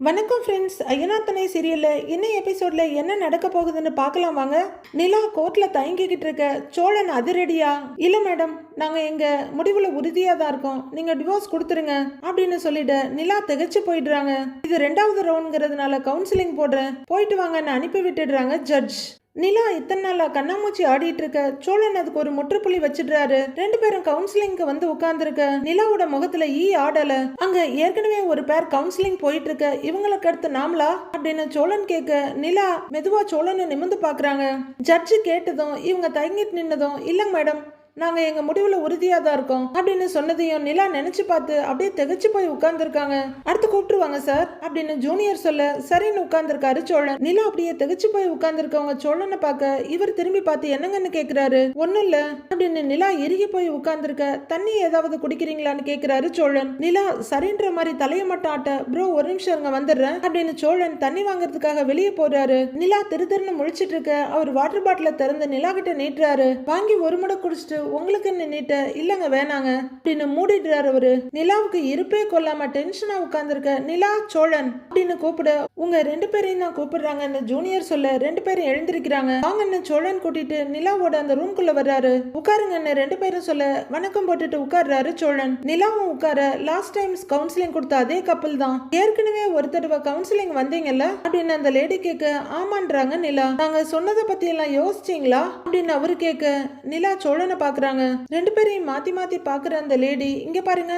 வணக்கம் ஃப்ரெண்ட்ஸ் ஐயனாத்தனை சீரியலில் இன்னும் எபிசோடில் என்ன நடக்க போகுதுன்னு பார்க்கலாம் வாங்க. நிலா கோர்ட்டில் தயங்கிக்கிட்டு இருக்க. சோழன் அதிரடியா இல்லை மேடம் நாங்கள் எங்கள் முடிவில் உறுதியாக தான் இருக்கோம். நீங்கள் டிவோர்ஸ் கொடுத்துருங்க அப்படின்னு சொல்லிட்டு நிலா திகைச்சு போயிடுறாங்க. இது ரெண்டாவது ரவுண்ட்ங்கிறதுனால கவுன்சிலிங் போடுறேன். போயிட்டு வாங்கன்னு அனுப்பி விட்டுடுறாங்க ஜட்ஜ் நிலா இத்தனை நாளாக கண்ணாமூச்சி ஆடிட்டு இருக்க? சோழன் அதுக்கு ஒரு முற்றுப்புள்ளி வச்சிடுறாரு. ரெண்டு பேரும் கவுன்சிலிங்க்கு வந்து உட்கார்ந்துருக்க. நிலாவோட முகத்துல ஈ ஆடல. அங்க ஏற்கனவே ஒரு பேர் கவுன்சிலிங் போயிட்டு இருக்க. இவங்களுக்கு அடுத்து நாமளா? அப்படின்னு சோழன் கேட்க நிலா மெதுவா சோழனை நிமிந்து பாக்குறாங்க. ஜட்ஜு கேட்டதும் இவங்க தயங்கிட்டு நின்னதும் இல்ல மேடம் நாங்க எங்க முடிவுல உறுதியா தான் இருக்கோம் அப்படின்னு சொன்னதையும் நிலா நினைச்சு பார்த்து அப்படியே திகச்சு போய் உட்கார்ந்துருக்காங்க. அடுத்து கூப்பிட்டுருவாங்க சார் அப்படின்னு ஜூனியர் சொல்ல சரின்னு உட்கார்ந்துருக்காரு சோழன். நிலா அப்படியே திகைச்சு போய் உட்கார்ந்துருக்கவங்க சோழனை பார்க்க இவர் திரும்பி பார்த்து என்னங்கன்னு கேக்குறாரு? ஒண்ணும் இல்ல அப்படின்னு நிலா இறுகி போய் உட்கார்ந்துருக்க தண்ணி ஏதாவது குடிக்கிறீங்களான்னு கேக்குறாரு சோழன். நிலா சரின்ற மாதிரி தலையை மட்டும் ஆட்ட ப்ரோ ஒரு நிமிஷம் இங்க வந்துடுறேன் அப்படின்னு சோழன் தண்ணி வாங்குறதுக்காக வெளியே போறாரு. நிலா திரு திருன்னு முழிச்சிட்டு இருக்க அவர் வாட்டர் பாட்டில திறந்து நிலா கிட்ட நீட்டுறாரு. வாங்கி ஒரு முடை குடிச்சிட்டு உங்களுக்குன்னு நீட்ட இல்லைங்க வேணாங்க அப்படின்னு மூடிடுறாரு அவரு. நிலாவுக்கு இருப்பே கொள்ளாம டென்ஷனா உட்காந்துருக்க நிலா சோழன் அப்படின்னு கூப்பிட உங்க ரெண்டு பேரையும் தான் கூப்பிடுறாங்கன்னு ஜூனியர் சொல்ல ரெண்டு பேரும் எழுந்திருக்கிறாங்க. வாங்கன்னு சோழன் கூட்டிட்டு நிலாவோட அந்த ரூம்குள்ள வர்றாரு. உட்காருங்கன்னு ரெண்டு பேரும் சொல்ல வணக்கம் போட்டுட்டு உட்கார்றாரு சோழன். நிலாவும் உட்கார லாஸ்ட் டைம்ஸ் கவுன்சிலிங் கொடுத்த அதே கப்பல் தான். ஏற்கனவே ஒரு தடவை கவுன்சிலிங் வந்தீங்கல்ல அப்படின்னு அந்த லேடி கேட்க ஆமான்றாங்க நிலா. நாங்க சொன்னதை பத்தி எல்லாம் யோசிச்சீங்களா? அப்படின்னு அவரு கேட்க நிலா சோழனை பாக்குறாங்க. ரெண்டு பேரையும் மாத்தி மாத்தி பாக்குற அந்த லேடி இங்க பாருங்க.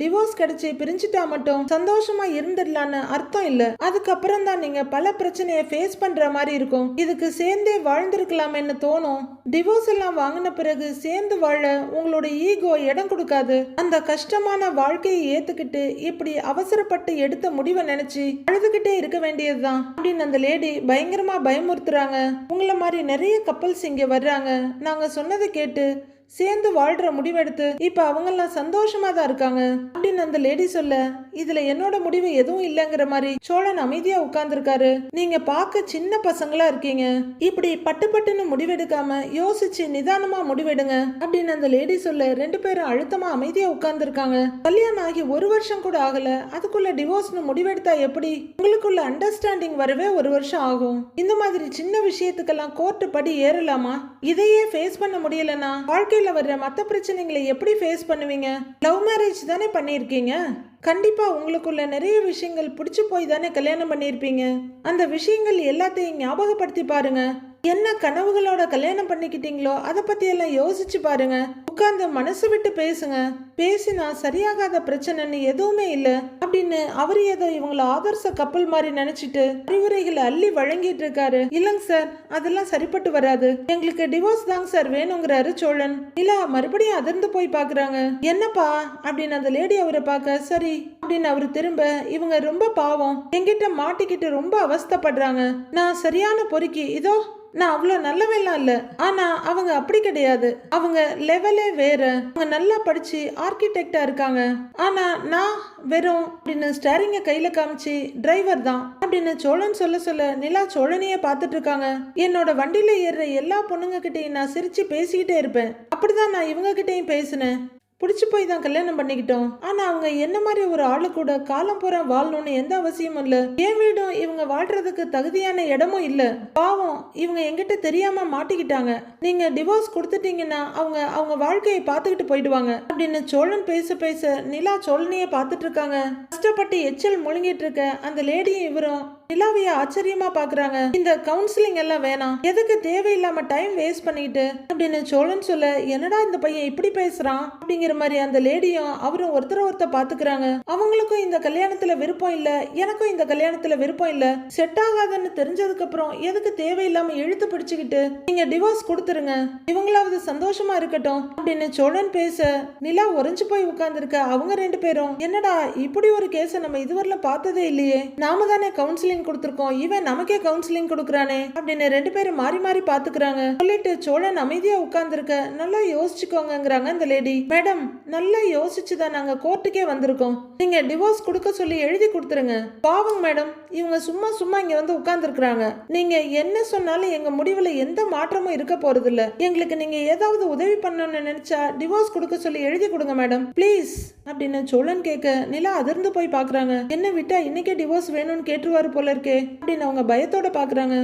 டிவோர்ஸ் கிடைச்சி பிரிஞ்சுட்டா மட்டும் சந்தோஷமா இருந்துடலான்னு அர்த்தம் இல்ல. அதுக்கப்புறம் தான் நீங்க பல பிரச்சனையை ஃபேஸ் பண்ற மாதிரி இருக்கும். இதுக்கு சேர்ந்தே வாழ்ந்திருக்கலாமேன்னு தோணும். டிவோர்ஸ் எல்லாம் வாங்கின பிறகு சேர்ந்து வாழ உங்களோட ஈகோ இடம் கொடுக்காது. அந்த கஷ்டமான வாழ்க்கையை ஏத்துக்கிட்டு இப்படி அவசரப்பட்டு எடுத்த முடிவை நினைச்சு அழுதுகிட்டே இருக்க வேண்டியதுதான் அப்படின்னு அந்த லேடி பயங்கரமா பயமுறுத்துறாங்க. உங்களை மாதிரி நிறைய கப்பல்ஸ் இங்க வர்றாங்க. நாங்க சொன்னதை கேட்டு சேர்ந்து வாழ்ற முடிவெடுத்து இப்ப அவங்கெல்லாம் சந்தோஷமா தான் இருக்காங்க. அப்படின்னு அந்த லேடி சொல்ல இதுல என்னோட முடிவு எதுவும் இல்லைங்கிற மாதிரி சோழன் அமைதியா உட்கார்ந்துருக்காரு. நீங்க பார்க்க சின்ன பசங்களா இருக்கீங்க. இப்படி பட்டு பட்டுன்னு முடிவெடுக்காம யோசிச்சு நிதானமா முடிவெடுங்க. அப்படின்னு அந்த லேடி சொல்ல ரெண்டு பேரும் அழுத்தமா அமைதியா உட்கார்ந்துருக்காங்க. கல்யாணம் ஆகி ஒரு வருஷம் கூட ஆகல. அதுக்குள்ள டிவோர்ஸ்னு முடிவெடுத்தா எப்படி? உங்களுக்குள்ள அண்டர்ஸ்டாண்டிங் வரவே ஒரு வருஷம் ஆகும். இந்த மாதிரி சின்ன விஷயத்துக்கெல்லாம் கோர்ட்டு படி ஏறலாமா? இதையே ஃபேஸ் பண்ண முடியலன்னா வாழ்க்கை வாழ்க்கையில் வர்ற மத்த பிரச்சனைகளை எப்படி ஃபேஸ் பண்ணுவீங்க? லவ் மேரேஜ் தானே பண்ணியிருக்கீங்க? கண்டிப்பா உங்களுக்குள்ள நிறைய விஷயங்கள் பிடிச்சி போய் தானே கல்யாணம் பண்ணியிருப்பீங்க? அந்த விஷயங்கள் எல்லாத்தையும் ஞாபகப்படுத்தி பாருங்க. என்ன கனவுகளோட கல்யாணம் பண்ணிக்கிட்டீங்களோ? அதை பத்தி எல்லாம் யோசிச்சு பாருங்க. உட்கார்ந்து மனசு விட்டு பேசுங்க. பேசினா சரியாகாத பிரச்சனைன்னு எதுவுமே இல்லை. அப்படின்னு அவர் ஏதோ இவங்கள ஆதர்ச கப்பல் மாதிரி நினைச்சிட்டு அறிவுரைகளை அள்ளி வழங்கிட்டு இருக்காரு. இல்லைங்க சார் அதெல்லாம் சரிப்பட்டு வராது. எங்களுக்கு டிவோர்ஸ் தாங்க சார் வேணுங்கிறாரு சோழன். இல்ல மறுபடியும் அதிர்ந்து போய் பாக்குறாங்க. என்னப்பா? அப்படின்னு அந்த லேடி அவரை பார்க்க சரி அப்படின்னு அவரு திரும்ப இவங்க ரொம்ப பாவம். எங்கிட்ட மாட்டிக்கிட்டு ரொம்ப அவஸ்தைப்படுறாங்க. நான் சரியான பொறுக்கி இதோ நான் அவ்வளோ நல்லவெல்லாம் இல்லை. ஆனால் அவங்க அப்படி கிடையாது. அவங்க லெவலே வேற. அவங்க நல்லா படித்து ஆர்கிடெக்டா இருக்காங்க. ஆனால் நான் வெறும் அப்படின்னு ஸ்டேரிங்கை கையில் காமிச்சு டிரைவர் தான் அப்படின்னு சோழன் சொல்ல சொல்ல நிலா சோழனையே பார்த்துட்டு இருக்காங்க. என்னோட வண்டியில் ஏறுற எல்லா பொண்ணுங்க கிட்டையும் நான் சிரிச்சு பேசிக்கிட்டே இருப்பேன். அப்படிதான் நான் இவங்க கிட்டையும் பேசினேன். பிடிச்சி போய் தான் கல்யாணம் பண்ணிக்கிட்டோம். ஆனா அவங்க என்ன மாதிரி ஒரு ஆளு கூட காலம் பூரா வாழணும்னு எந்த அவசியமும் இல்ல. என் வீடும் இவங்க வாழ்றதுக்கு தகுதியான இடமும் இல்ல. பாவம் இவங்க எங்கிட்ட தெரியாம மாட்டிக்கிட்டாங்க. நீங்க டிவோர்ஸ் கொடுத்துட்டீங்கன்னா அவங்க அவங்க வாழ்க்கையை பார்த்துக்கிட்டு போயிடுவாங்க. அப்படின்னு சோழன் பேச பேச நிலா சோழனையே பார்த்துட்டு இருக்காங்க. கஷ்டப்பட்டு எச்சல் முழுங்கிட்டு இருக்க அந்த லேடியும் இவரும் நிலாவைய ஆச்சரியமா பாக்குறாங்க. இந்த கவுன்சிலிங் எல்லாம் வேணாம். எதுக்கு தேவையில்லாம டைம் வேஸ்ட் பண்ணிட்டு அப்படின்னு சோழன் சொல்ல என்னடா இந்த பையன் இப்படி பேசுறான்? அப்படிங்கிற மாதிரி அந்த லேடியும் அவரும் ஒருத்தர் ஒருத்தர் பாத்துக்கிறாங்க. அவங்களுக்கும் இந்த கல்யாணத்துல விருப்பம் இல்ல எனக்கும் இந்த கல்யாணத்துல விருப்பம் இல்ல. செட் ஆகாதுன்னு தெரிஞ்சதுக்கு அப்புறம் எதுக்கு தேவையில்லாம இழுத்து பிடிச்சுக்கிட்டு நீங்க டிவோர்ஸ் கொடுத்துருங்க. இவங்களாவது சந்தோஷமா இருக்கட்டும். அப்படின்னு சோழன் பேச நிலா உறைஞ்சு போய் உட்கார்ந்துருக்க அவங்க ரெண்டு பேரும் என்னடா இப்படி ஒரு கேஸை நம்ம இதுவரையில பார்த்ததே இல்லையே. நாம தானே கவுன்சிலிங் கொடுத்துருக்கோம். இவன் நமக்கே கவுன்சிலிங் கொடுக்குறானே. அப்படின்னு ரெண்டு பேரும் மாறி மாறி பாத்துக்கிறாங்க. சொல்லிட்டு சோழன் அமைதியா உட்கார்ந்துருக்க நல்லா யோசிச்சுக்கோங்கிறாங்க இந்த லேடி மேடம் நல்லா யோசிச்சுதான் நாங்க கோர்ட்டுக்கே வந்திருக்கோம். நீங்க டிவோர்ஸ் கொடுக்க சொல்லி எழுதி கொடுத்துருங்க. பாவம் மேடம். இவங்க சும்மா சும்மா இங்க வந்து உட்கார்ந்துருக்குறாங்க. நீங்க என்ன சொன்னாலும் எங்க முடிவுல எந்த மாற்றமும் இருக்க போறது இல்ல எங்களுக்கு நீங்க ஏதாவது உதவி பண்ணணும்னு நினைச்சா டிவோர்ஸ் கொடுக்க சொல்லி எழுதி கொடுங்க மேடம் ப்ளீஸ் அப்படின்னு சோழன் கேட்க நிலா அதிர்ந்து போய் பாக்குறாங்க. என்ன விட்டா இன்னைக்கே டிவோர்ஸ் வேணும்னு கேட்டுருவாரு போல இருக்கே அப்படின்னு அவங்க பயத்தோட பாக்குறாங்க.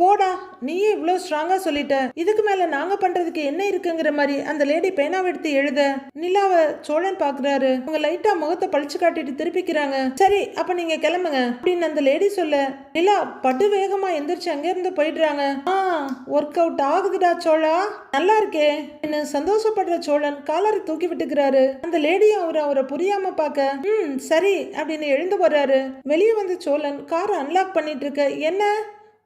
போடா நீயே இவ்வளோ ஸ்ட்ராங்கா சொல்லிட்ட. இதுக்கு மேல நாங்க பண்றதுக்கு என்ன இருக்குங்கிற மாதிரி அந்த லேடி பேனாவை எடுத்து எழுத. நிலாவை சோழன் பாக்குறாரு. அவங்க லைட்டா முகத்தை பழிச்சு காட்டிட்டு திருப்பிக்கிறாங்க. சரி அப்ப நீங்க கிளம்புங்க அப்படின்னு அந்த லேடி சொல்ல. நிலா படு வேகமா எந்திரிச்சு அங்க இருந்து போயிடுறாங்க. ஆ ஒர்க் அவுட் ஆகுதுடா சோழா. நல்லா இருக்கே என்ன சந்தோஷப்படுற சோழன் காலரை தூக்கி விட்டுக்கிறாரு. அந்த லேடியும் அவர் அவரை புரியாம பார்க்க ம் சரி அப்படின்னு எழுந்து போறாரு. வெளியே வந்து சோழன் காரை அன்லாக் பண்ணிட்டு இருக்க. என்ன?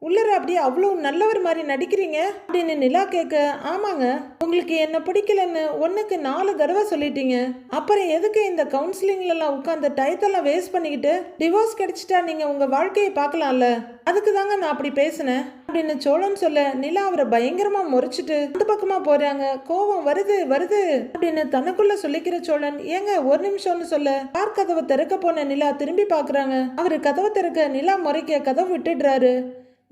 உள்ளர அப்படியே அவ்வளோ நல்லவர் மாதிரி நடிக்கிறீங்க அப்படின்னு நிலா கேட்க ஆமாங்க உங்களுக்கு என்ன பிடிக்கலன்னு ஒன்றுக்கு நாலு தடவை சொல்லிட்டீங்க. அப்புறம் எதுக்கு இந்த கவுன்சிலிங்லலாம் உட்காந்து டயத்தெல்லாம் வேஸ்ட் பண்ணிக்கிட்டு டிவோர்ஸ் கிடைச்சிட்டா நீங்கள் உங்கள் வாழ்க்கையை பார்க்கலாம்ல? அதுக்கு தாங்க நான் அப்படி பேசினேன் அப்படின்னு சோழன் சொல்ல நிலா அவரை பயங்கரமா முறைச்சிட்டு அந்த பக்கமா போறாங்க. கோவம் வருது வருது அப்படின்னு தனக்குள்ள சொல்லிக்கிற சோழன் ஏங்க ஒரு நிமிஷம்னு சொல்ல கார் கதவை திறக்க போன நிலா திரும்பி பாக்குறாங்க அவரு கதவை திறக்க நிலா முறைக்க கதவை விட்டுடுறாரு.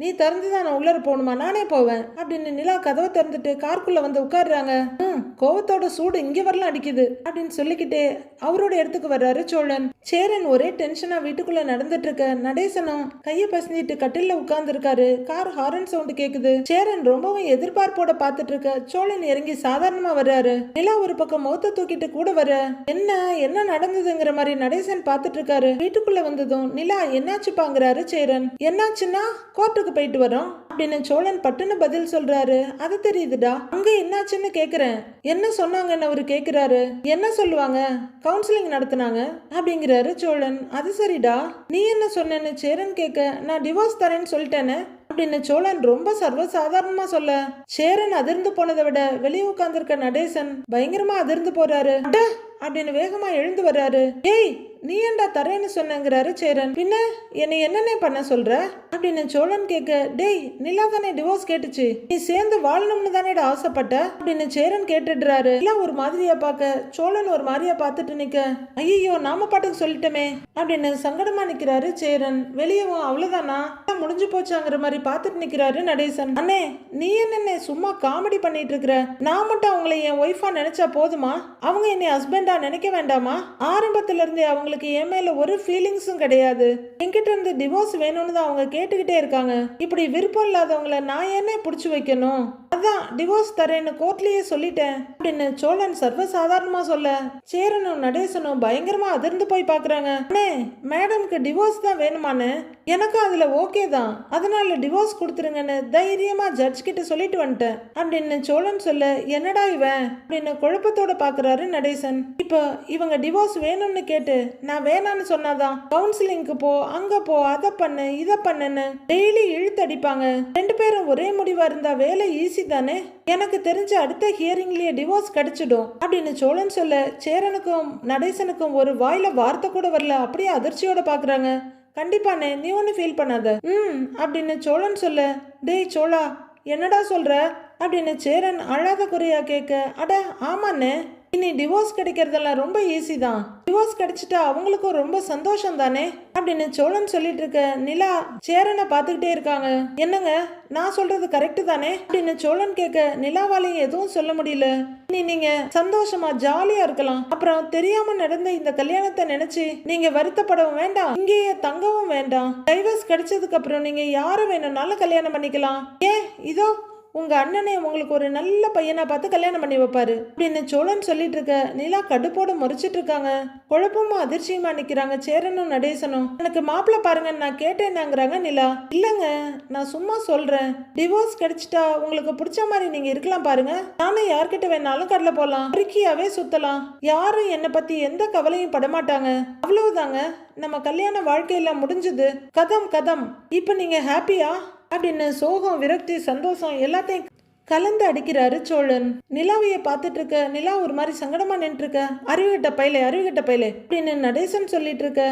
நீ திறந்து தான் நான் உள்ளர போகணுமா? நானே போவேன். அப்படின்னு நிலா கதவை திறந்துட்டு கார்க்குள்ள வந்து உட்காடுறாங்க ம் கோவத்தோட சூடு இங்கே வரலாம் அடிக்குது அப்படின்னு சொல்லிக்கிட்டே அவரோட இடத்துக்கு வர்றாரு சோழன். சேரன் ஒரே டென்ஷனா வீட்டுக்குள்ள நடந்துட்டு இருக்க நடேசனும் கையை பசந்திட்டு கட்டில உட்கார்ந்து இருக்காரு கார் ஹாரன் சவுண்ட் கேக்குது. சேரன் ரொம்பவும் எதிர்பார்ப்போட பார்த்துட்டு இருக்க சோழன் இறங்கி சாதாரணமா வர்றாரு. நிலா ஒரு பக்கம் முகத்தை தூக்கிட்டு கூட வர. என்ன என்ன நடந்ததுங்கிற மாதிரி நடேசன் பார்த்துட்டு இருக்காரு வீட்டுக்குள்ள வந்ததும் நிலா என்னாச்சுப்பாங்கிறாரு சேரன். என்னாச்சுன்னா? கோர்ட்டுக்கு போயிட்டு வரோம் அப்படின்னு சோழன் பட்டுன்னு பதில் சொல்றாரு. அது தெரியுதுடா. அங்க என்னாச்சுன்னு கேக்குறேன். என்ன சொன்னாங்கன்னு அவரு கேக்குறாரு. என்ன சொல்லுவாங்க? கவுன்சிலிங் நடத்தினாங்க. அப்படிங்கிறாரு சோழன். அது சரிடா. நீ என்ன சொன்னேன்னு சேரன் கேட்க நான் டிவோர்ஸ் தரேன்னு சொல்லிட்டேனே. அப்படின்னு சோழன் ரொம்ப சர்வசாதாரணமா சொல்ல சேரன் அதிர்ந்து போனதை விட வெளியே உட்கார்ந்துருக்க நடேசன் பயங்கரமா அதிர்ந்து போறாரு. அப்படின்னு வேகமா எழுந்து வர்றாரு. ஏய் நீ ஏண்டா தரேன்னு சொன்னங்கிறாரு சேரன். பின்ன என்னை என்னென்ன பண்ண சொல்ற? அப்படின்னு சோழன் கேட்க டேய் நிலா தானே டிவோர்ஸ் கேட்டுச்சு. நீ சேர்ந்து வாழணும்னு தானேடா ஆசைப்பட்ட? அப்படின்னு சேரன் கேட்டுடுறாரு. நிலா ஒரு மாதிரியா பார்க்க சோழன் ஒரு மாதிரியா பார்த்துட்டு நிக்க ஐயோ நாம பாட்டுக்கு சொல்லிட்டோமே. அப்படின்னு சங்கடமா நிக்கிறாரு சேரன். வெளியவும் அவ்வளவுதானா? முடிஞ்சு போச்சாங்கிற மாதிரி பார்த்துட்டு நிக்கிறாரு நடேசன். அண்ணே நீ என்னென்ன சும்மா காமெடி பண்ணிட்டு இருக்கிற? நான் மட்டும் அவங்களை என் ஒய்ஃபா நினைச்சா போதுமா? அவங்க என்னை ஹஸ்பண்ட் நினைக்க வேண்டாமா? ஆரம்பத்துல இருந்தே அவங்களுக்கு என் மேல ஒரு ஃபீலிங்ஸும் கிடையாது. என்கிட்ட இருந்து டிவோர்ஸ் வேணும்னு தான் அவங்க கேட்டுக்கிட்டே இருக்காங்க. இப்படி விருப்பம் இல்லாதவங்கள நான் என்ன பிடிச்சி வைக்கணும்? அதான் டிவோர்ஸ் தரேன்னு கோர்ட்லயே சொல்லிட்டேன். அப்படின்னு சோழன் சர்வசாதாரணமா சொல்ல சேரனும் நடேசனும் பயங்கரமா அதிர்ந்து போய் பாக்குறாங்க. அண்ணே மேடம்க்கு டிவோர்ஸ் தான் வேணுமான்னு? எனக்கும் அதுல ஓகே தான். அதனால டிவோர்ஸ் கொடுத்துருங்கன்னு தைரியமா ஜட்ஜ் கிட்ட சொல்லிட்டு வந்துட்டேன். அப்படின்னு சோழன் சொல்ல என்னடா இவன்? அப்படின்னு குழப்பத்தோட பாக்குறாரு நடேசன். இப்போ இவங்க டிவோர்ஸ் வேணும்னு கேட்டு நான் வேணான்னு சொன்னாதான் கவுன்சிலிங்க்கு போ அங்க போ அதை பண்ணு இதை பண்ணுன்னு டெய்லி இழுத்தடிப்பாங்க ரெண்டு பேரும் ஒரே முடிவா இருந்தா வேலை ஈஸி ஈஸி தானே எனக்கு தெரிஞ்ச அடுத்த ஹியரிங்லயே டிவோர்ஸ் கிடைச்சிடும். அப்படின்னு சோழன் சொல்ல சேரனுக்கும் நடேசனுக்கும் ஒரு வாயில வார்த்தை கூட வரல. அப்படியே அதிர்ச்சியோட பாக்குறாங்க. கண்டிப்பாண்ணே நீ ஒன்றும் ஃபீல் பண்ணாத. ம் அப்படின்னு சோழன் சொல்ல டேய் சோழா என்னடா சொல்ற? அப்படின்னு சேரன் அழாத குறையா கேட்க அட ஆமாண்ணே. இனி டிவோர்ஸ் கிடைக்கிறதெல்லாம் ரொம்ப ஈஸி தான். டிவோர்ஸ் கிடைச்சிட்டா அவங்களுக்கும் ரொம்ப சந்தோஷம் தானே? அப்படின்னு சோழன் சொல்லிட்டு இருக்க நிலா சேரனை பார்த்துக்கிட்டே இருக்காங்க. என்னங்க? நான் சொல்றது கரெக்டு தானே? அப்படின்னு சோழன் கேட்க நிலாவாலையும் எதுவும் சொல்ல முடியல. இனி நீங்க சந்தோஷமா ஜாலியா இருக்கலாம். அப்புறம் தெரியாம நடந்த இந்த கல்யாணத்தை நினைச்சு நீங்க வருத்தப்படவும் வேண்டாம். இங்கேயே தங்கவும் வேண்டாம். டைவர்ஸ் கிடைச்சதுக்கு அப்புறம் நீங்க யாரை வேணும்னாலும் கல்யாணம் பண்ணிக்கலாம். ஏன்? இதோ உங்கள் அண்ணனே உங்களுக்கு ஒரு நல்ல பையனாக பார்த்து கல்யாணம் பண்ணி வைப்பாரு. அப்படின்னு சோழன் சொல்லிட்டு இருக்க? நிலா கடுப்போட முறைச்சிட்டு இருக்காங்க. குழப்பமும் அதிர்ச்சியுமா நிற்கிறாங்க சேரனும் நடேசனும். எனக்கு மாப்பிள்ளை பாருங்க நான் கேட்டேனாங்கிறாங்க நிலா. இல்லைங்க நான் சும்மா சொல்கிறேன் டிவோர்ஸ் கிடைச்சிட்டா உங்களுக்கு பிடிச்ச மாதிரி நீங்கள் இருக்கலாம் பாருங்க. நானும் யார்கிட்ட வேணாலும் கடல போகலாம் அரிக்கியாவே சுத்தலாம். யாரும் என்னை பற்றி எந்த கவலையும் படமாட்டாங்க. அவ்வளவுதாங்க. நம்ம கல்யாண வாழ்க்கையெல்லாம் முடிஞ்சது. கதம் கதம். இப்போ நீங்கள் ஹாப்பியா அப்படின்னு சோகம் விரக்தி சந்தோஷம் எல்லாத்தையும் கலந்து அடிக்கிறாரு சோழன். நிலாவையை பார்த்துட்டு இருக்க நிலா ஒரு மாதிரி சங்கடமா நின்று இருக்க அறிவுகிட்ட பையலே அறிவுகிட்ட பையலே அப்படின்னு நடேசன் சொல்லிட்டு இருக்க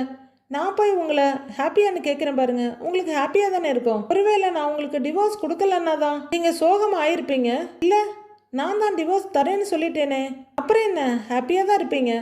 நான் போய் உங்களை ஹாப்பியான்னு கேட்குறேன் பாருங்க. உங்களுக்கு ஹாப்பியாக தானே இருக்கும்? ஒருவேளை நான் உங்களுக்கு டிவோர்ஸ் கொடுக்கலன்னா தான் நீங்கள் சோகம் ஆயிருப்பீங்க? இல்லை நான் தான் டிவோர்ஸ் தரேன்னு சொல்லிட்டேனே. அப்புறம் என்ன? ஹாப்பியாக தான் இருப்பீங்க.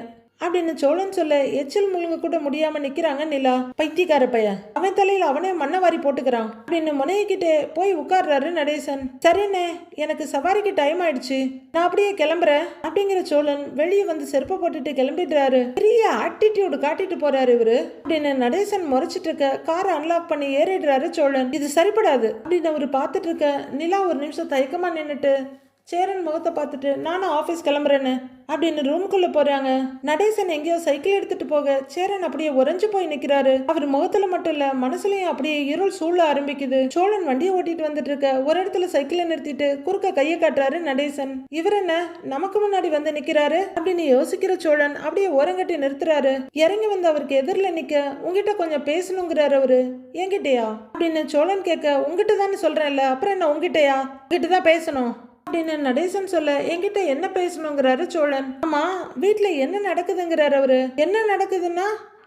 அப்படின்னு சோழன் சொல்ல எச்சில் முழுங்க கூட முடியாம நிக்கிறாங்க நிலா. பைத்தியக்கார பையன். அவன் தலையில அவனே மண்ணை வாரி போட்டுக்கிறான். அப்படின்னு முனையிக்கிட்டே போய் உட்கார்றாரு நடேசன். சரிண்ணே எனக்கு சவாரிக்கு டைம் ஆயிடுச்சு. நான் அப்படியே கிளம்புறேன் அப்படிங்கிற சோழன் வெளியே வந்து செருப்பை போட்டுட்டு கிளம்பிடுறாரு. பெரிய ஆட்டிடியூடு காட்டிட்டு போறாரு இவரு. அப்படின்னு நடேசன் முறைச்சிட்டு இருக்க காரை அன்லாக் பண்ணி ஏறிடுறாரு சோழன். இது சரிப்படாது அப்படின்னு அவரு பார்த்துட்டு இருக்க நிலா ஒரு நிமிஷம் தயக்கமா நின்னுட்டு சேரன் முகத்தை பார்த்துட்டு நானும் ஆஃபீஸ் கிளம்புறேன்னு? அப்படின்னு ரூமுக்குள்ள போகிறாங்க நடேசன் எங்கேயோ சைக்கிள் எடுத்துகிட்டு போக சேரன் அப்படியே உறைஞ்சு போய் நிற்கிறாரு அவர் முகத்தில் மட்டும் இல்லை மனசுலையும் அப்படியே இருள் சூழ ஆரம்பிக்குது. சோழன் வண்டியை ஓட்டிட்டு வந்துட்டு இருக்க ஒரு இடத்துல சைக்கிளை நிறுத்திட்டு குறுக்க கையை காட்டுறாரு நடேசன். இவர் என்ன நமக்கு முன்னாடி வந்து நிற்கிறாரு அப்படின்னு யோசிக்கிற சோழன் அப்படியே ஓரங்கட்டி நிறுத்துறாரு. இறங்கி வந்து அவருக்கு எதிரில் நிற்க உங்ககிட்ட கொஞ்சம் பேசணுங்கிறாரு அவரு. என்கிட்டயா? அப்படின்னு சோழன் கேட்க உங்ககிட்ட தானே சொல்கிறேன்ல அப்புறம் என்ன உங்ககிட்டயா உங்ககிட்ட தான் பேசணும். அப்படின்னு நடேசன் சொல்ல என்கிட்ட என்ன பேசணுங்கிறாரு சோழன்? ஆமா வீட்டுல என்ன நடக்குதுங்கிறாரு அவரு. என்ன நடக்குதுன்னா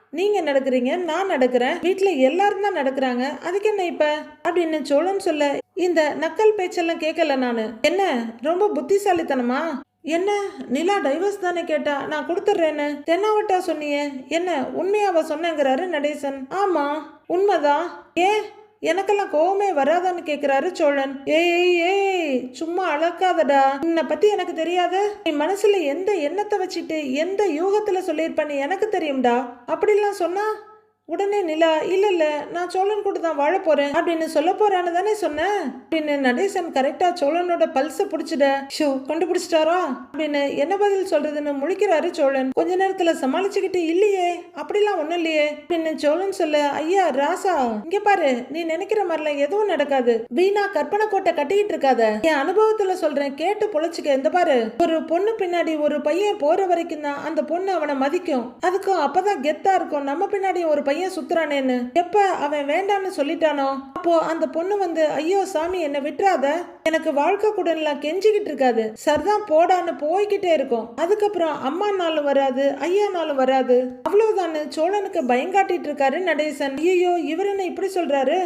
நீங்க நடக்கிறீங்க நான் நடக்கிறேன். வீட்டுல எல்லாரும் தான் நடக்கிறாங்க. அதுக்கு என்ன இப்ப? அப்படின்னு சோழன் சொல்ல இந்த நக்கல் பேச்செல்லாம் கேட்கல நானு. என்ன ரொம்ப புத்திசாலித்தனமா? என்ன நிலா டைவர்ஸ் தானே கேட்டா நான் கொடுத்துட்றேன்னு. தென்னாவட்டா சொன்னியே என்ன உண்மையாவ சொன்னேங்கிறாரு நடேசன். ஆமா உண்மைதான். ஏன்? எனக்கெல்லாம் கோவமே வராதான்னு கேக்குறாரு சோழன். ஏய் ஏய் ஏய் சும்மா அழக்காதடா. உன்னை பத்தி எனக்கு தெரியாத? நீ மனசுல எந்த எண்ணத்தை வச்சுட்டு எந்த யூகத்துல சொல்லியிருப்பேன்னு எனக்கு தெரியும்டா. அப்படிலாம் சொன்னா உடனே நிலா இல்ல இல்ல நான் சோழன் கூட தான் வாழ போறேன் அப்படின்னு சொல்ல போறான்னு தானே சொன்னேன் அப்படின்னு நடேசன் கரெக்டா சோழனோட பல்ஸ புடிச்சிட ஷோ கண்டுபிடிச்சிட்டாரா? அப்படின்னு என்ன பதில் சொல்றதுன்னு முழிக்கிறாரு சோழன். கொஞ்ச நேரத்துல சமாளிச்சுக்கிட்டு இல்லையே அப்படிலாம் ஒண்ணும் இல்லையே அப்படின்னு சோழன் சொல்ல ஐயா ராசா இங்க பாரு நீ நினைக்கிற மாதிரிலாம் எதுவும் நடக்காது. வீணா கற்பனை கோட்டை கட்டிக்கிட்டு இருக்காத. என் அனுபவத்துல சொல்றேன் கேட்டு பொழைச்சிக்க இந்த பாரு. ஒரு பொண்ணு பின்னாடி ஒரு பையன் போற வரைக்கும் தான் அந்த பொண்ணு அவனை மதிக்கும். அதுக்கும் அப்பதான் கெத்தா இருக்கும். நம்ம பின்னாடி ஒரு பையன் சுத்துறானேன்னு. எப்ப அவன் வேண்டான்னு சொல்லிட்டானோ? அப்போ அந்த பொண்ணு வந்து ஐயோ சாமி என்ன விட்டுறாத. எனக்கு வாழ்க்கை கூடலாம் கெஞ்சிக்கிட்டு இருக்காது. சர்தான் போடான்னு போய்கிட்டே இருக்கும். அதுக்கப்புறம் அம்மா நாளும் வராது ஐயா நாளும் வராது. அவ்வளவுதான் சோழனுக்கு பயங்காட்டிட்டு இருக்காரு நடேசன். ஐயோ இவர் என்ன இப்படி சொல்றாரு?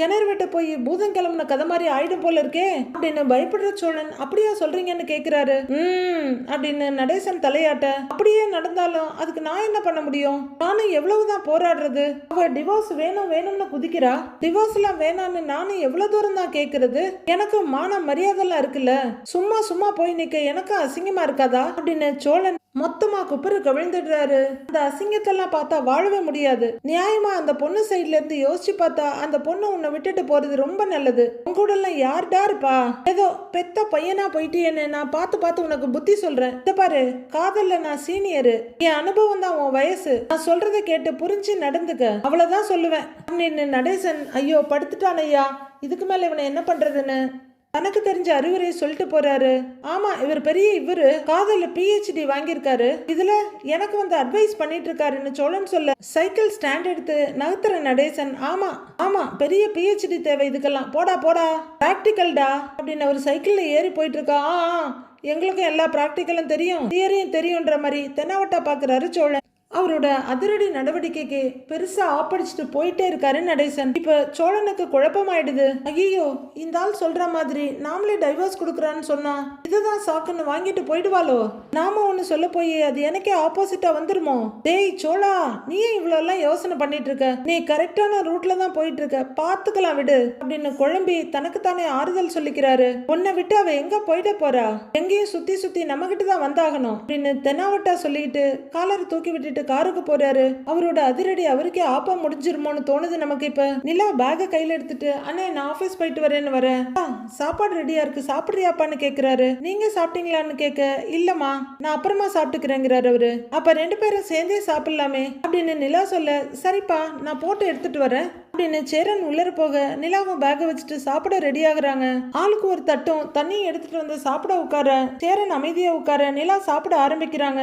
கிணறு வெட்ட போய் பூதம் கிளம்புன கதை மாதிரி ஆயிடும் போல இருக்கே. அப்படின்னு பயப்படுற சோழன் அப்படியா சொல்றீங்கன்னு கேக்குறாரு. ம் அப்படின்னு நடேசன் தலையாட்ட அப்படியே நடந்தாலும் அதுக்கு நான் என்ன பண்ண முடியும்? நானும் எவ்வளவுதான் போராடுறது? அவ டிவோர்ஸ் வேணும் வேணும்னு குதிக்கிறா? டிவோர்ஸ் எல்லாம் வேணாம்னு நானும் எவ்வளவு தூரம் தான் கேக்குறது? எனக்கு மான மரியாதை எல்லாம் இருக்குல்ல? சும்மா சும்மா போய் நிக்க எனக்கும் அசிங்கமா இருக்காதா? அப்படின்னு சோழன் மொத்தமா குப்புற கவிழ்ந்துடுறாரு. அந்த அசிங்கத்தெல்லாம் பார்த்தா வாழவே முடியாது. நியாயமா அந்த பொண்ணு சைட்ல இருந்து யோசிச்சு பார்த்தா அந்த பொண்ணு உன்னை விட்டுட்டு போறது ரொம்ப நல்லது. உங்க எல்லாம் யார்டா இருப்பா? ஏதோ பெத்த பையனா போயிட்டேன்னு நான் பார்த்து பார்த்து உனக்கு புத்தி சொல்றேன். இத பாரு காதல்ல நான் சீனியரு என் அனுபவம் தான் உன் வயசு. நான் சொல்றதை கேட்டு புரிஞ்சு நடந்துக்க. அவ்வளவுதான் சொல்லுவேன். அப்படின்னு நடேசன் ஐயோ படுத்துட்டான் ஐயா இதுக்கு மேல இவனை என்ன பண்றதுன்னு? தனக்கு தெரிஞ்ச அறிவுரையை சொல்லிட்டு போறாரு. ஆமா இவர் பெரிய இவரு. காதல பிஹெச்டி வாங்கியிருக்காரு. இதுல எனக்கு வந்து அட்வைஸ் பண்ணிட்டு இருக்காருன்னு சோழன் சொல்ல. சைக்கிள் ஸ்டாண்ட் எடுத்து நகர்த்துற நடேசன் ஆமா ஆமா பெரிய பிஹெச்டி தேவை இதுக்கெல்லாம். போடா போடா. பிராக்டிக்கல்டா அப்படின்னு அவர் சைக்கிள்ல ஏறி போயிட்டு இருக்கா ஆ ஆ, எங்களுக்கும் எல்லா ப்ராக்டிக்கலும் தெரியும். தியரியும் தெரியுன்ற மாதிரி தென்னாவட்டா பாக்குறாரு சோழன். அவரோட அதிரடி நடவடிக்கைக்கு பெருசா ஆப்படிச்சுட்டு போயிட்டே இருக்காரு நடேசன். இப்ப சோழனுக்கு குழப்பமாயிடுது. ஐயோ இந்த ஆள் சொல்ற மாதிரி நாமளே டைவர்ஸ் கொடுக்குறான்னு சொன்னா இதுதான் சாக்குன்னு வாங்கிட்டு போயிடுவாளோ? நாம ஒன்னு சொல்ல போய் அது எனக்கே ஆப்போசிட்டா வந்துருமோ? டேய் சோழா நீ இவ்வளோலாம் இவ்வளவு எல்லாம் யோசனை பண்ணிட்டு இருக்க நீ கரெக்டான ரூட்ல தான் போயிட்டு இருக்க பாத்துக்கலாம் விடு அப்படின்னு குழம்பி தனக்கு தானே ஆறுதல் சொல்லிக்கிறாரு. உன்னை விட்டு அவ எங்க போயிட போறா? எங்கேயும் சுத்தி சுத்தி நம்ம கிட்ட தான் வந்தாகணும் அப்படின்னு தென்னாவட்டா சொல்லிட்டு காலரை தூக்கி விட்டுட்டு காருக்கு போறாரு. அவரோட அதிரடி அவருக்கே ஆப்பா முடிஞ்சிருமோன்னு தோணுது நமக்கு இப்ப. நிலா பேக கையில எடுத்துட்டு அண்ணே நான் ஆபீஸ் போயிட்டு வரேன்னு வரேன். சாப்பாடு ரெடியா இருக்கு. சாப்பிடுறியாப்பான்னு கேக்குறாரு. நீங்க சாப்பிட்டீங்களான்னு கேட்க இல்லம்மா நான் அப்புறமா சாப்பிட்டுக்கிறேங்கிறாரு அவரு. அப்ப ரெண்டு பேரும் சேர்ந்தே சாப்பிடலாமே. அப்படின்னு நிலா சொல்ல சரிப்பா நான் போட்டு எடுத்துட்டு வரேன். அப்படின்னு சேரன் உள்ளர போக நிலாவும் பேக வச்சுட்டு சாப்பிட ரெடி ஆகுறாங்க. ஆளுக்கு ஒரு தட்டும் தண்ணியும் எடுத்துட்டு வந்து சாப்பிட உட்கார சேரன் அமைதியா உட்கார நிலா சாப்பிட ஆரம்பிக்கிறாங்க.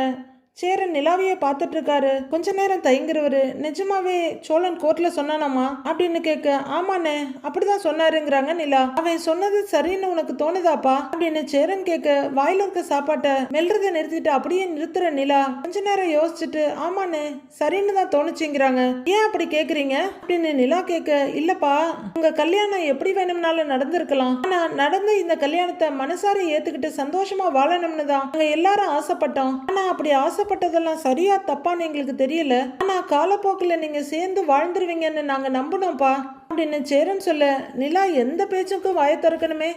சேரன் நிலாவையே பார்த்துட்டு இருக்காரு கொஞ்ச நேரம் தயங்குறவரு நிஜமாவே சோழன் கோர்ட்ல சொன்னானாமா? அப்படின்னு கேட்க ஆமாண்ணே அப்படிதான் சொன்னாருங்கிறாங்க நிலா. அவன் சொன்னது சரின்னு உனக்கு தோணுதாப்பா? அப்படின்னு சேரன் கேட்க வாயில இருக்க சாப்பாட்டை மெல்றதை நிறுத்திட்டு அப்படியே நிறுத்துற நிலா. கொஞ்ச நேரம் யோசிச்சுட்டு ஆமாண்ணே சரின்னு தான் தோணுச்சுங்கிறாங்க. ஏன் அப்படி கேக்குறீங்க? அப்படின்னு நிலா கேட்க இல்லப்பா உங்க கல்யாணம் எப்படி வேணும்னாலும் நடந்திருக்கலாம். ஆனா நடந்து இந்த கல்யாணத்தை மனசார ஏத்துக்கிட்டு சந்தோஷமா வாழணும்னு தான் நாங்க எல்லாரும் ஆசைப்பட்டோம். ஆனா அப்படி ஆசைப்பட்டதெல்லாம் சரியா தப்பான்னு எங்களுக்கு தெரியல. ஆனா காலப்போக்கில் நீங்க சேர்ந்து வாழ்ந்துருவீங்கன்னு நாங்க நம்பினோம்ப்பா. அப்படின்னு சேரன் சொல்ல நிலா எந்த பேச்சுக்கும் வாயை திறக்கணுமே.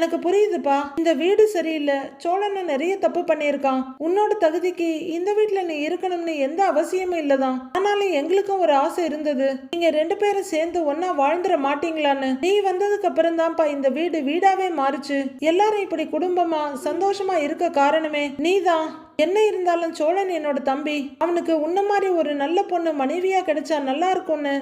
எனக்கு புரியுதுப்பா. இந்த வீடு சரியில்லை. சோழனை நிறைய தப்பு பண்ணியிருக்கான். உன்னோட தகுதிக்கு இந்த வீட்டில் நீ இருக்கணும்னு எந்த அவசியமும் இல்லைதான். ஆனாலும் எங்களுக்கும் ஒரு ஆசை இருந்தது. நீங்க ரெண்டு பேரும் சேர்ந்து ஒன்னா வாழ்ந்துட மாட்டீங்களான்னு. நீ வந்ததுக்கு அப்புறம் தான்ப்பா இந்த வீடு வீடாவே மாறுச்சு. எல்லாரும் இப்படி குடும்பமா சந்தோஷமா இருக்க காரணமே. நீதான். என்ன இருந்தாலும் சோழன் என்னோட தம்பி. அவனுக்கு உன்ன மாதிரி ஒரு நல்ல பொண்ணு மனைவியா கிடைச்சா நல்லா இருக்கும்னு.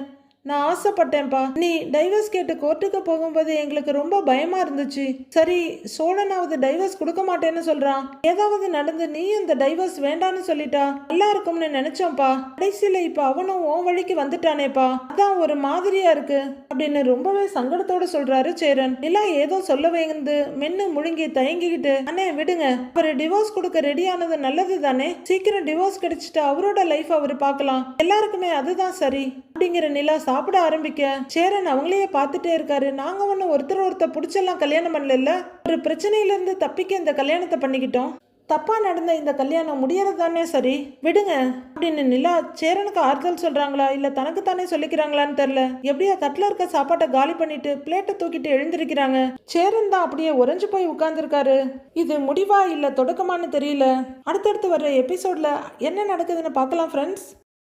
நான் ஆசைப்பட்டேன்ப்பா. நீ டைவர்ஸ் கேட்டு கோர்ட்டுக்கு போகும்போது எங்களுக்கு ரொம்ப பயமா இருந்துச்சு. சரி சோழனாவது டைவர்ஸ் கொடுக்க மாட்டேன்னு சொல்றான். ஏதாவது நடந்து நீ இந்த டைவர்ஸ் வேண்டான்னு சொல்லிட்டா? நல்லா இருக்கும்னு நினைச்சோம்ப்பா. கடைசியில இப்ப அவனும் உன் வழிக்கு வந்துட்டானேப்பா. அதான் ஒரு மாதிரியா இருக்கு. அப்படின்னு ரொம்பவே சங்கடத்தோட சொல்றாரு சேரன். நிலா ஏதோ சொல்ல வந்து மென்னு முழுங்கி தயங்கிக்கிட்டு அண்ணே விடுங்க. அவர் டிவோர்ஸ் கொடுக்க ரெடி ஆனது நல்லது தானே? சீக்கிரம் டிவோர்ஸ் கிடைச்சிட்டு அவரோட லைஃப் அவர் பார்க்கலாம். எல்லாருக்குமே அதுதான் சரி. அப்படிங்கிற நிலா சாப்பிட ஆரம்பிக்க. சேரன் அவங்களையே பார்த்துட்டே இருக்காரு. நாங்க ஒன்றும் ஒருத்தர் ஒருத்தர் பிடிச்செல்லாம் கல்யாணம் பண்ணல ஒரு பிரச்சனையில இருந்து தப்பிக்க இந்த கல்யாணத்தை பண்ணிக்கிட்டோம். தப்பா நடந்த இந்த கல்யாணம் முடியறது தானே சரி? விடுங்க. அப்படின்னு நிலா சேரனுக்கு ஆறுதல் சொல்றாங்களா? இல்ல தனக்கு தானே சொல்லிக்கிறாங்களான்னு தெரியல. எப்படியா தட்டுல இருக்க சாப்பாட்டை காலி பண்ணிட்டு பிளேட்டை தூக்கிட்டு எழுந்திருக்கிறாங்க. சேரன் தான் அப்படியே உறைஞ்சு போய் உட்கார்ந்துருக்காரு. இது முடிவா இல்ல தொடக்கமான்னு தெரியல. அடுத்தடுத்து வர்ற எபிசோட்ல என்ன நடக்குதுன்னு பார்க்கலாம் ஃப்ரெண்ட்ஸ்